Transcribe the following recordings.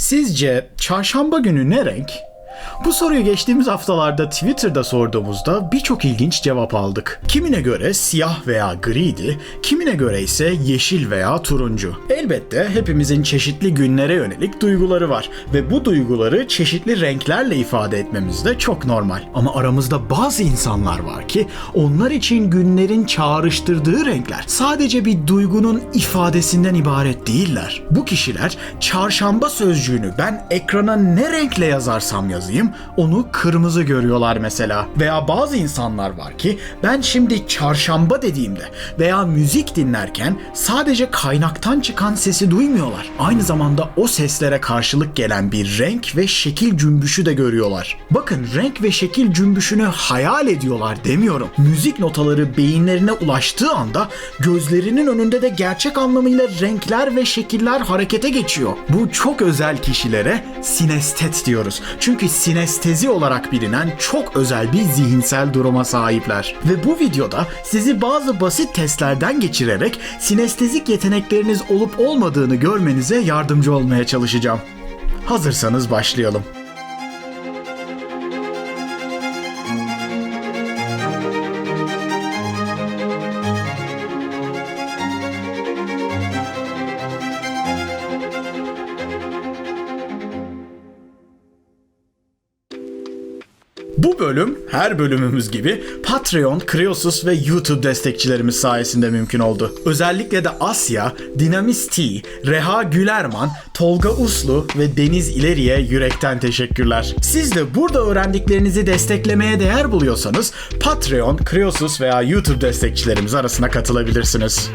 Sizce çarşamba günü ne renk? Bu soruyu geçtiğimiz haftalarda Twitter'da sorduğumuzda birçok ilginç cevap aldık. Kimine göre siyah veya griydi, kimine göre ise yeşil veya turuncu. Elbette hepimizin çeşitli günlere yönelik duyguları var ve bu duyguları çeşitli renklerle ifade etmemiz de çok normal. Ama aramızda bazı insanlar var ki onlar için günlerin çağrıştırdığı renkler sadece bir duygunun ifadesinden ibaret değiller. Bu kişiler çarşamba sözcüğünü ben ekrana ne renkle yazarsam yazayım onu kırmızı görüyorlar mesela. Veya bazı insanlar var ki ben şimdi çarşamba dediğimde veya müzik dinlerken sadece kaynaktan çıkan sesi duymuyorlar. Aynı zamanda o seslere karşılık gelen bir renk ve şekil cümbüşü de görüyorlar. Bakın renk ve şekil cümbüşünü hayal ediyorlar demiyorum. Müzik notaları beyinlerine ulaştığı anda gözlerinin önünde de gerçek anlamıyla renkler ve şekiller harekete geçiyor. Bu çok özel kişilere sinestet diyoruz. Çünkü sinestezi olarak bilinen çok özel bir zihinsel duruma sahipler. Ve bu videoda sizi bazı basit testlerden geçirerek sinestezik yetenekleriniz olup olmadığını görmenize yardımcı olmaya çalışacağım. Hazırsanız başlayalım. Her bölümümüz gibi Patreon, Kriosus ve YouTube destekçilerimiz sayesinde mümkün oldu. Özellikle de Asya, Dinamis T, Reha Gülerman, Tolga Uslu ve Deniz İleri'ye yürekten teşekkürler. Siz de burada öğrendiklerinizi desteklemeye değer buluyorsanız Patreon, Kriosus veya YouTube destekçilerimiz arasına katılabilirsiniz.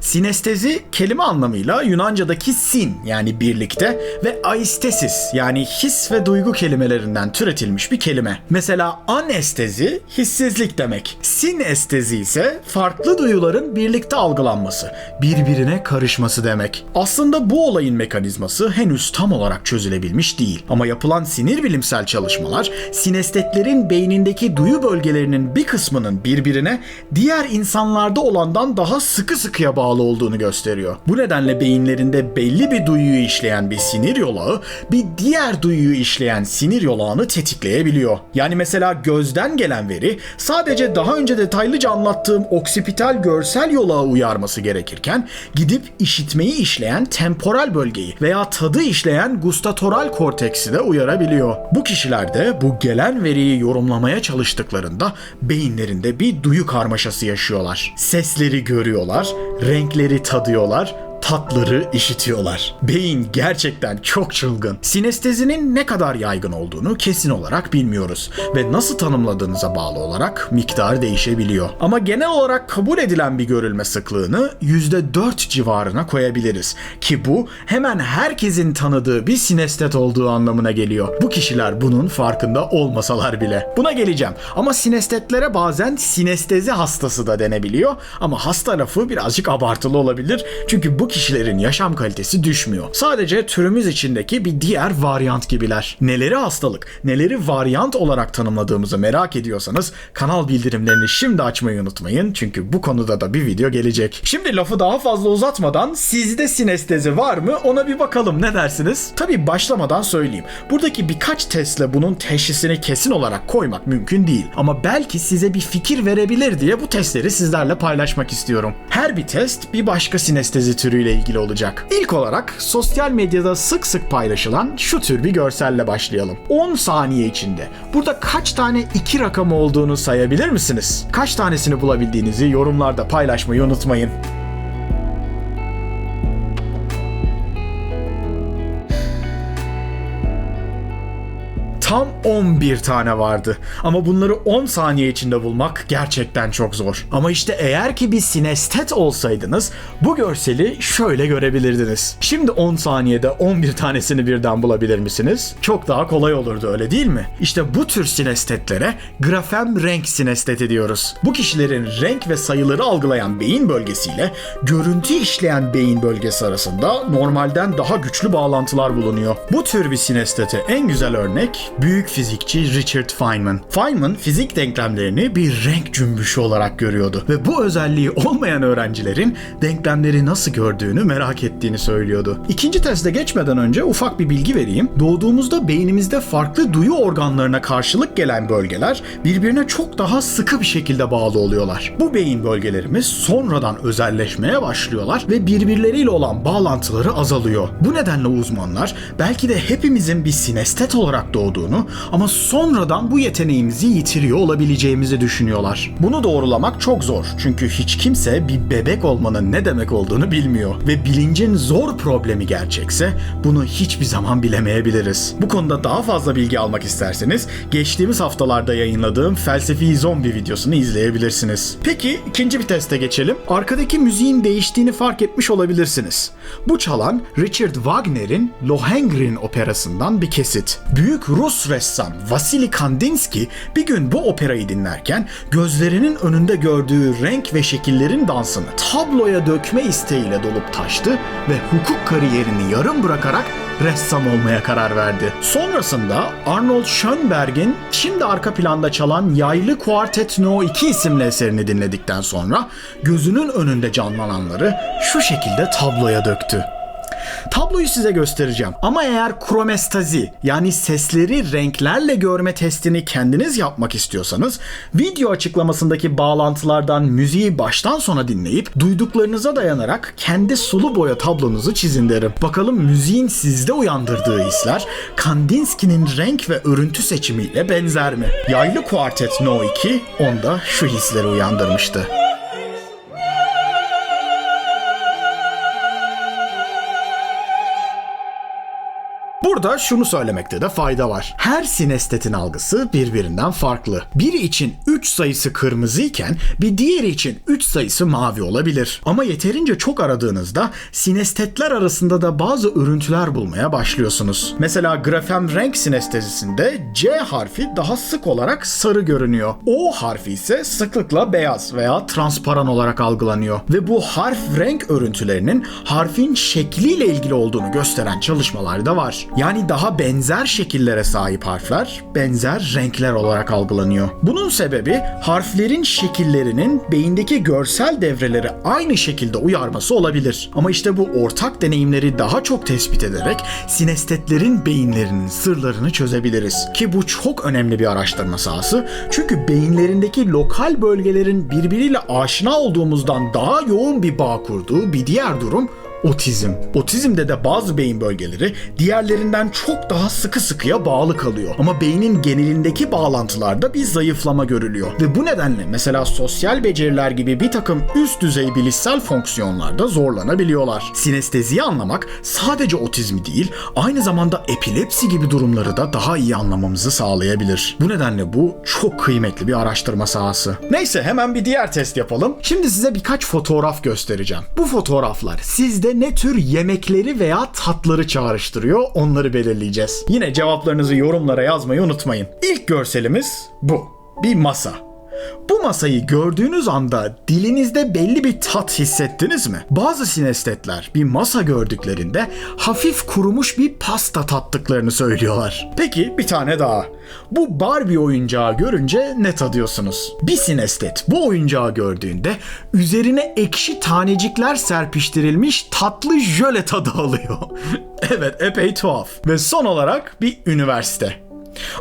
Sinestezi kelime anlamıyla Yunanca'daki sin yani birlikte ve aistesis yani his ve duygu kelimelerinden türetilmiş bir kelime. Mesela anestezi hissizlik demek. Sinestezi ise farklı duyuların birlikte algılanması, birbirine karışması demek. Aslında bu olayın mekanizması henüz tam olarak çözülebilmiş değil. Ama yapılan sinir bilimsel çalışmalar sinestetlerin beynindeki duyu bölgelerinin bir kısmının birbirine diğer insanlarda olandan daha sıkı sıkıya bağlı olduğunu gösteriyor. Bu nedenle beyinlerinde belli bir duyuyu işleyen bir sinir yolağı bir diğer duyuyu işleyen sinir yolağını tetikleyebiliyor. Yani mesela gözden gelen veri sadece daha önce detaylıca anlattığım oksipital görsel yolağı uyarması gerekirken gidip işitmeyi işleyen temporal bölgeyi veya tadı işleyen gustatoral korteksi de uyarabiliyor. Bu kişilerde bu gelen veriyi yorumlamaya çalıştıklarında beyinlerinde bir duyu karmaşası yaşıyorlar. Sesleri görüyorlar, renkleri tadıyorlar, tatları işitiyorlar. Beyin gerçekten çok çılgın. Sinestezinin ne kadar yaygın olduğunu kesin olarak bilmiyoruz ve nasıl tanımladığınıza bağlı olarak miktar değişebiliyor. Ama genel olarak kabul edilen bir görülme sıklığını %4 civarına koyabiliriz ki bu hemen herkesin tanıdığı bir sinestet olduğu anlamına geliyor. Bu kişiler bunun farkında olmasalar bile. Buna geleceğim ama sinestetlere bazen sinestezi hastası da denebiliyor ama hasta lafı birazcık abartılı olabilir çünkü bu kişilerin yaşam kalitesi düşmüyor. Sadece türümüz içindeki bir diğer varyant gibiler. Neleri hastalık, neleri varyant olarak tanımladığımızı merak ediyorsanız kanal bildirimlerini şimdi açmayı unutmayın. Çünkü bu konuda da bir video gelecek. Şimdi lafı daha fazla uzatmadan sizde sinestezi var mı ona bir bakalım ne dersiniz? Tabi başlamadan söyleyeyim. Buradaki birkaç testle bunun teşhisini kesin olarak koymak mümkün değil. Ama belki size bir fikir verebilir diye bu testleri sizlerle paylaşmak istiyorum. Her bir test bir başka sinestezi türüyle ilgili olacak. İlk olarak sosyal medyada sık sık paylaşılan şu tür bir görselle başlayalım. 10 saniye içinde burada kaç tane iki rakamı olduğunu sayabilir misiniz? Kaç tanesini bulabildiğinizi yorumlarda paylaşmayı unutmayın. Tam 11 tane vardı. Ama bunları 10 saniye içinde bulmak gerçekten çok zor. Ama işte eğer ki bir sinestet olsaydınız bu görseli şöyle görebilirdiniz. Şimdi 10 saniyede 11 tanesini birden bulabilir misiniz? Çok daha kolay olurdu öyle değil mi? İşte bu tür sinestetlere grafem renk sinesteti diyoruz. Bu kişilerin renk ve sayıları algılayan beyin bölgesiyle görüntü işleyen beyin bölgesi arasında normalden daha güçlü bağlantılar bulunuyor. Bu tür bir sinestete en güzel örnek Büyük fizikçi Richard Feynman. Feynman fizik denklemlerini bir renk cümbüşü olarak görüyordu ve bu özelliği olmayan öğrencilerin denklemleri nasıl gördüğünü merak ettiğini söylüyordu. İkinci teste geçmeden önce ufak bir bilgi vereyim. Doğduğumuzda beynimizde farklı duyu organlarına karşılık gelen bölgeler birbirine çok daha sıkı bir şekilde bağlı oluyorlar. Bu beyin bölgelerimiz sonradan özelleşmeye başlıyorlar ve birbirleriyle olan bağlantıları azalıyor. Bu nedenle uzmanlar belki de hepimizin bir sinestet olarak doğduğunu ama sonradan bu yeteneğimizi yitiriyor olabileceğimizi düşünüyorlar. Bunu doğrulamak çok zor çünkü hiç kimse bir bebek olmanın ne demek olduğunu bilmiyor ve bilincin zor problemi gerçekse bunu hiçbir zaman bilemeyebiliriz. Bu konuda daha fazla bilgi almak isterseniz geçtiğimiz haftalarda yayınladığım felsefi zombi videosunu izleyebilirsiniz. Peki ikinci bir teste geçelim. Arkadaki müziğin değiştiğini fark etmiş olabilirsiniz. Bu çalan Richard Wagner'in Lohengrin operasından bir kesit. Büyük Rus ressam Vasily Kandinsky bir gün bu operayı dinlerken gözlerinin önünde gördüğü renk ve şekillerin dansını tabloya dökme isteğiyle dolup taştı ve hukuk kariyerini yarım bırakarak ressam olmaya karar verdi. Sonrasında Arnold Schönberg'in şimdi arka planda çalan Yaylı Kuartet No 2 isimli eserini dinledikten sonra gözünün önünde canlananları şu şekilde tabloya döktü. Tabloyu size göstereceğim. Ama eğer kromestazi yani sesleri renklerle görme testini kendiniz yapmak istiyorsanız video açıklamasındaki bağlantılardan müziği baştan sona dinleyip duyduklarınıza dayanarak kendi sulu boya tablonuzu çizin derim. Bakalım müziğin sizde uyandırdığı hisler Kandinsky'nin renk ve örüntü seçimiyle benzer mi? Yaylı Kuartet No 2 onda şu hisleri uyandırmıştı. Burada şunu söylemekte de fayda var. Her sinestetin algısı birbirinden farklı. Biri için 3 sayısı kırmızı iken bir diğeri için 3 sayısı mavi olabilir. Ama yeterince çok aradığınızda sinestetler arasında da bazı örüntüler bulmaya başlıyorsunuz. Mesela grafem renk sinestezisinde C harfi daha sık olarak sarı görünüyor. O harfi ise sıklıkla beyaz veya transparan olarak algılanıyor. Ve bu harf renk örüntülerinin harfin şekliyle ilgili olduğunu gösteren çalışmalar da var. Yani daha benzer şekillere sahip harfler benzer renkler olarak algılanıyor. Bunun sebebi harflerin şekillerinin beyindeki görsel devreleri aynı şekilde uyarması olabilir. Ama işte bu ortak deneyimleri daha çok tespit ederek sinestetlerin beyinlerinin sırlarını çözebiliriz. Ki bu çok önemli bir araştırma sahası. Çünkü beyinlerindeki lokal bölgelerin birbiriyle aşina olduğumuzdan daha yoğun bir bağ kurduğu bir diğer durum Otizm. Otizmde de bazı beyin bölgeleri diğerlerinden çok daha sıkı sıkıya bağlı kalıyor. Ama beynin genelindeki bağlantılarda bir zayıflama görülüyor. Ve bu nedenle mesela sosyal beceriler gibi bir takım üst düzey bilişsel fonksiyonlarda zorlanabiliyorlar. Sinesteziyi anlamak sadece otizmi değil, aynı zamanda epilepsi gibi durumları da daha iyi anlamamızı sağlayabilir. Bu nedenle bu çok kıymetli bir araştırma sahası. Neyse hemen bir diğer test yapalım. Şimdi size birkaç fotoğraf göstereceğim. Bu fotoğraflar sizde ne tür yemekleri veya tatları çağrıştırıyor onları belirleyeceğiz. Yine cevaplarınızı yorumlara yazmayı unutmayın. İlk görselimiz bu. Bir masa. Bu masayı gördüğünüz anda dilinizde belli bir tat hissettiniz mi? Bazı sinestetler bir masa gördüklerinde hafif kurumuş bir pasta tattıklarını söylüyorlar. Peki bir tane daha. Bu Barbie oyuncağı görünce ne tadıyorsunuz? Bir sinestet bu oyuncağı gördüğünde üzerine ekşi tanecikler serpiştirilmiş tatlı jöle tadı alıyor. evet epey tuhaf. Ve son olarak bir üniversite.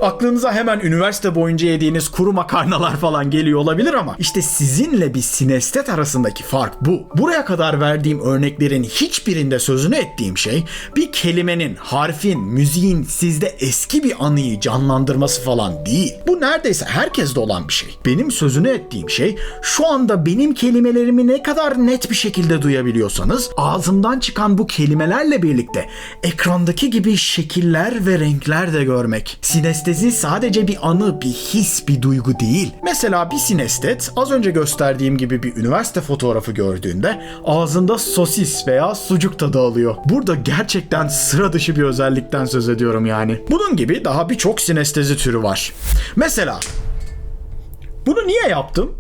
Aklınıza hemen üniversite boyunca yediğiniz kuru makarnalar falan geliyor olabilir ama işte sizinle bir sinestet arasındaki fark bu. Buraya kadar verdiğim örneklerin hiçbirinde sözünü ettiğim şey bir kelimenin, harfin, müziğin sizde eski bir anıyı canlandırması falan değil. Bu neredeyse herkeste olan bir şey. Benim sözünü ettiğim şey şu anda benim kelimelerimi ne kadar net bir şekilde duyabiliyorsanız ağzımdan çıkan bu kelimelerle birlikte ekrandaki gibi şekiller ve renkler de görmek. Sinestezi sadece bir anı, bir his, bir duygu değil. Mesela bir sinestet az önce gösterdiğim gibi bir üniversite fotoğrafı gördüğünde ağzında sosis veya sucuk tadı alıyor. Burada gerçekten sıra dışı bir özellikten söz ediyorum yani. Bunun gibi daha birçok sinestezi türü var. Mesela bunu niye yaptım?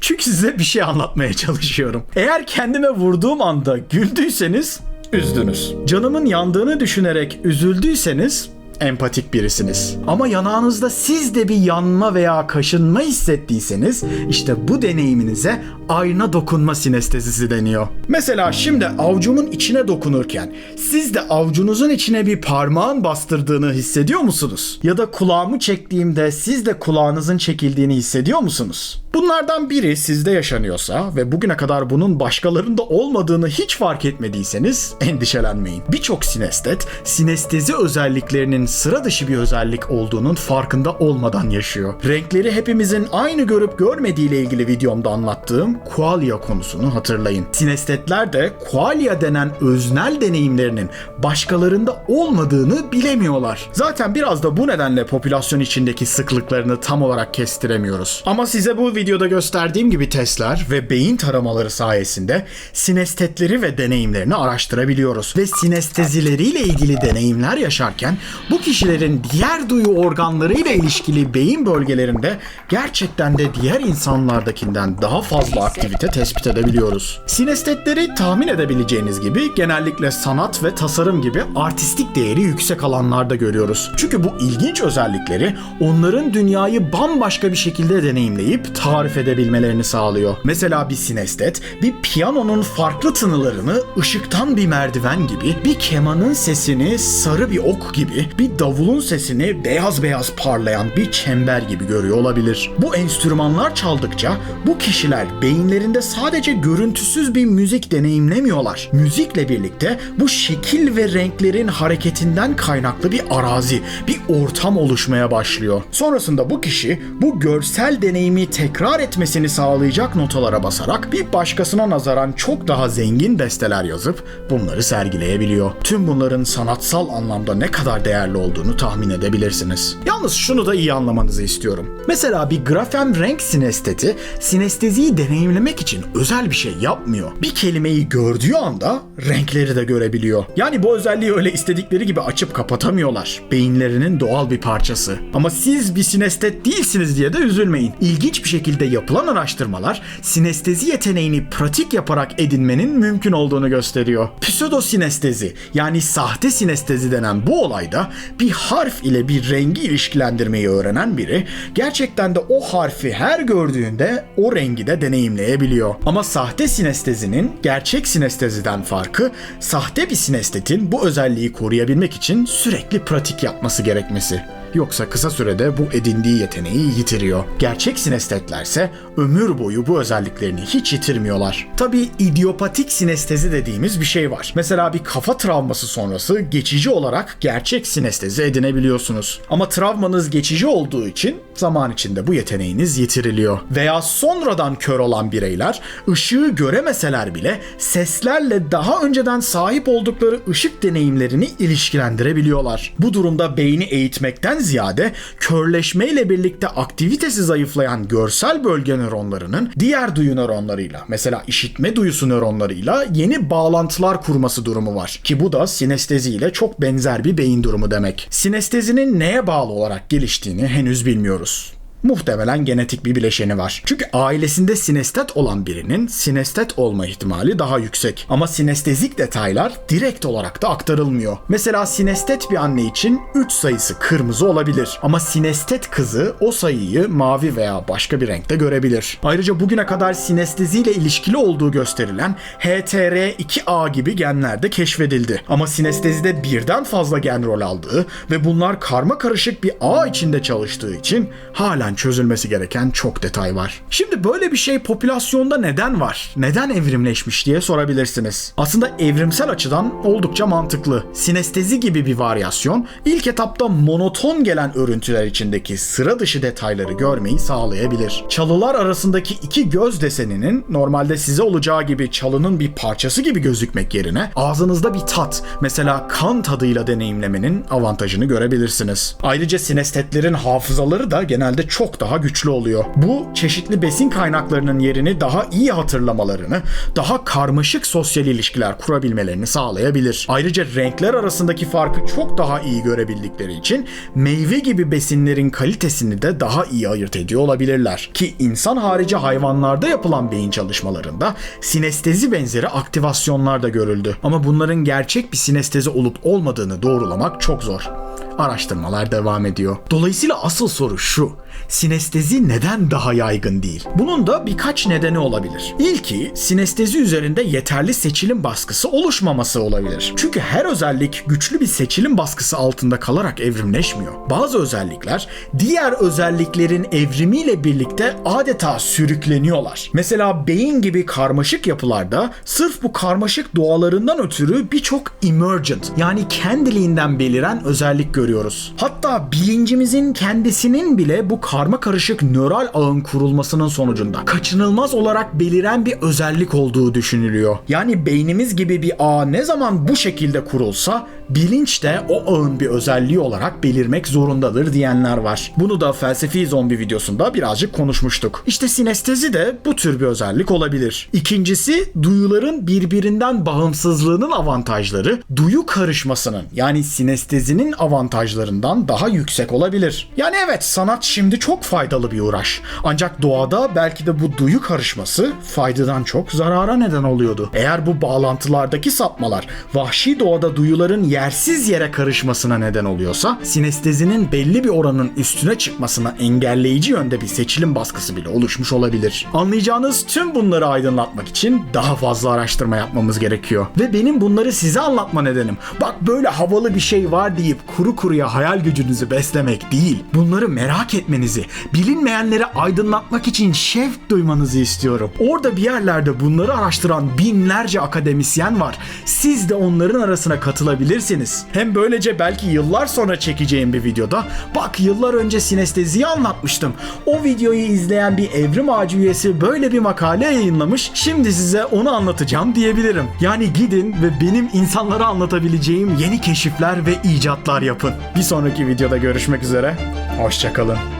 Çünkü size bir şey anlatmaya çalışıyorum. Eğer kendime vurduğum anda güldüyseniz üzdünüz. Canımın yandığını düşünerek üzüldüyseniz empatik birisiniz. Ama yanağınızda siz de bir yanma veya kaşınma hissettiyseniz işte bu deneyiminize ayna dokunma sinestezisi deniyor. Mesela şimdi avcumun içine dokunurken siz de avcunuzun içine bir parmağın bastırdığını hissediyor musunuz? Ya da kulağımı çektiğimde siz de kulağınızın çekildiğini hissediyor musunuz? Bunlardan biri sizde yaşanıyorsa ve bugüne kadar bunun başkalarında olmadığını hiç fark etmediyseniz endişelenmeyin. Birçok sinestet sinestezi özelliklerinin sıra dışı bir özellik olduğunun farkında olmadan yaşıyor. Renkleri hepimizin aynı görüp görmediğiyle ilgili videomda anlattığım qualia konusunu hatırlayın. Sinestetler de qualia denen öznel deneyimlerinin başkalarında olmadığını bilemiyorlar. Zaten biraz da bu nedenle popülasyon içindeki sıklıklarını tam olarak kestiremiyoruz. Ama size bu videoda gösterdiğim gibi testler ve beyin taramaları sayesinde sinestetleri ve deneyimlerini araştırabiliyoruz. Ve sinestezileriyle ilgili deneyimler yaşarken bu kişilerin diğer duyu organlarıyla ilişkili beyin bölgelerinde gerçekten de diğer insanlardakinden daha fazla aktivite tespit edebiliyoruz. Sinestetleri tahmin edebileceğiniz gibi genellikle sanat ve tasarım gibi artistik değeri yüksek alanlarda görüyoruz. Çünkü bu ilginç özellikleri onların dünyayı bambaşka bir şekilde deneyimleyip tarif edebilmelerini sağlıyor. Mesela bir sinestet bir piyanonun farklı tınılarını ışıktan bir merdiven gibi, bir kemanın sesini sarı bir ok gibi, bir davulun sesini beyaz beyaz parlayan bir çember gibi görüyor olabilir. Bu enstrümanlar çaldıkça bu kişiler beyinlerinde sadece görüntüsüz bir müzik deneyimlemiyorlar. Müzikle birlikte bu şekil ve renklerin hareketinden kaynaklı bir arazi, bir ortam oluşmaya başlıyor. Sonrasında bu kişi bu görsel deneyimi tekrar etmesini sağlayacak notalara basarak bir başkasına nazaran çok daha zengin besteler yazıp bunları sergileyebiliyor. Tüm bunların sanatsal anlamda ne kadar değerli olduğunu tahmin edebilirsiniz. Yalnız şunu da iyi anlamanızı istiyorum. Mesela bir grafem renk sinesteti sinesteziyi deneyimlemek için özel bir şey yapmıyor. Bir kelimeyi gördüğü anda renkleri de görebiliyor. Yani bu özelliği öyle istedikleri gibi açıp kapatamıyorlar. Beyinlerinin doğal bir parçası. Ama siz bir sinestet değilsiniz diye de üzülmeyin. İlginç bir şekilde yapılan araştırmalar sinestezi yeteneğini pratik yaparak edinmenin mümkün olduğunu gösteriyor. Pseudosinestezi yani sahte sinestezi denen bu olayda bir harf ile bir rengi ilişkilendirmeyi öğrenen biri gerçekten de o harfi her gördüğünde o rengi de deneyimleyebiliyor. Ama sahte sinestezinin gerçek sinesteziden farkı sahte bir sinestetin bu özelliği koruyabilmek için sürekli pratik yapması gerekmesi. Yoksa kısa sürede bu edindiği yeteneği yitiriyor. Gerçek sinestetlerse ömür boyu bu özelliklerini hiç yitirmiyorlar. Tabi idiopatik sinestezi dediğimiz bir şey var. Mesela bir kafa travması sonrası geçici olarak gerçek sinestezi edinebiliyorsunuz. Ama travmanız geçici olduğu için zaman içinde bu yeteneğiniz yitiriliyor. Veya sonradan kör olan bireyler ışığı göremeseler bile seslerle daha önceden sahip oldukları ışık deneyimlerini ilişkilendirebiliyorlar. Bu durumda beyni eğitmekten ziyade körleşmeyle birlikte aktivitesi zayıflayan görsel bölge nöronlarının diğer duyu nöronlarıyla mesela işitme duyusu nöronlarıyla yeni bağlantılar kurması durumu var. Ki bu da sinestezi ile çok benzer bir beyin durumu demek. Sinestezinin neye bağlı olarak geliştiğini henüz bilmiyoruz. Muhtemelen genetik bir bileşeni var. Çünkü ailesinde sinestet olan birinin sinestet olma ihtimali daha yüksek. Ama sinestezik detaylar direkt olarak da aktarılmıyor. Mesela sinestet bir anne için 3 sayısı kırmızı olabilir. Ama sinestet kızı o sayıyı mavi veya başka bir renkte görebilir. Ayrıca bugüne kadar sinesteziyle ilişkili olduğu gösterilen HTR2A gibi genler de keşfedildi. Ama sinestezide birden fazla gen rol aldığı ve bunlar karma karışık bir ağ içinde çalıştığı için hala çözülmesi gereken çok detay var. Şimdi böyle bir şey popülasyonda neden var? Neden evrimleşmiş diye sorabilirsiniz. Aslında evrimsel açıdan oldukça mantıklı. Sinestezi gibi bir varyasyon ilk etapta monoton gelen örüntüler içindeki sıra dışı detayları görmeyi sağlayabilir. Çalılar arasındaki iki göz deseninin normalde size olacağı gibi çalının bir parçası gibi gözükmek yerine ağzınızda bir tat, mesela kan tadıyla deneyimlemenin avantajını görebilirsiniz. Ayrıca sinestetlerin hafızaları da genelde çok çok daha güçlü oluyor. Bu çeşitli besin kaynaklarının yerini daha iyi hatırlamalarını, daha karmaşık sosyal ilişkiler kurabilmelerini sağlayabilir. Ayrıca renkler arasındaki farkı çok daha iyi görebildikleri için meyve gibi besinlerin kalitesini de daha iyi ayırt ediyor olabilirler. Ki insan harici hayvanlarda yapılan beyin çalışmalarında sinestezi benzeri aktivasyonlar da görüldü. Ama bunların gerçek bir sinestezi olup olmadığını doğrulamak çok zor. Araştırmalar devam ediyor. Dolayısıyla asıl soru şu. Sinestezi neden daha yaygın değil? Bunun da birkaç nedeni olabilir. İlki sinestezi üzerinde yeterli seçilim baskısı oluşmaması olabilir. Çünkü her özellik güçlü bir seçilim baskısı altında kalarak evrimleşmiyor. Bazı özellikler diğer özelliklerin evrimiyle birlikte adeta sürükleniyorlar. Mesela beyin gibi karmaşık yapılarda sırf bu karmaşık doğalarından ötürü birçok emergent yani kendiliğinden beliren özellik görüyoruz. Hatta bilincimizin kendisinin bile bu karma karışık nöral ağın kurulmasının sonucunda kaçınılmaz olarak beliren bir özellik olduğu düşünülüyor. Yani beynimiz gibi bir ağ ne zaman bu şekilde kurulsa bilinç de o ağın bir özelliği olarak belirmek zorundadır diyenler var. Bunu da felsefi zombi videosunda birazcık konuşmuştuk. İşte sinestezi de bu tür bir özellik olabilir. İkincisi duyuların birbirinden bağımsızlığının avantajları duyu karışmasının yani sinestezinin avantajlarından daha yüksek olabilir. Yani evet sanat şimdi çok faydalı bir uğraş. Ancak doğada belki de bu duyu karışması faydadan çok zarara neden oluyordu. Eğer bu bağlantılardaki sapmalar vahşi doğada duyuların yersiz yere karışmasına neden oluyorsa sinestezinin belli bir oranın üstüne çıkmasına engelleyici yönde bir seçilim baskısı bile oluşmuş olabilir. Anlayacağınız tüm bunları aydınlatmak için daha fazla araştırma yapmamız gerekiyor. Ve benim bunları size anlatma nedenim bak böyle havalı bir şey var deyip kuru kuruya hayal gücünüzü beslemek değil. Bunları merak etmenizi, bilinmeyenleri aydınlatmak için şevk duymanızı istiyorum. Orada bir yerlerde bunları araştıran binlerce akademisyen var. Siz de onların arasına katılabilirsiniz. Hem böylece belki yıllar sonra çekeceğim bir videoda bak yıllar önce sinesteziyi anlatmıştım. O videoyu izleyen bir evrim ağacı üyesi böyle bir makale yayınlamış. Şimdi size onu anlatacağım diyebilirim. Yani gidin ve benim insanlara anlatabileceğim yeni keşifler ve icatlar yapın. Bir sonraki videoda görüşmek üzere. Hoşçakalın.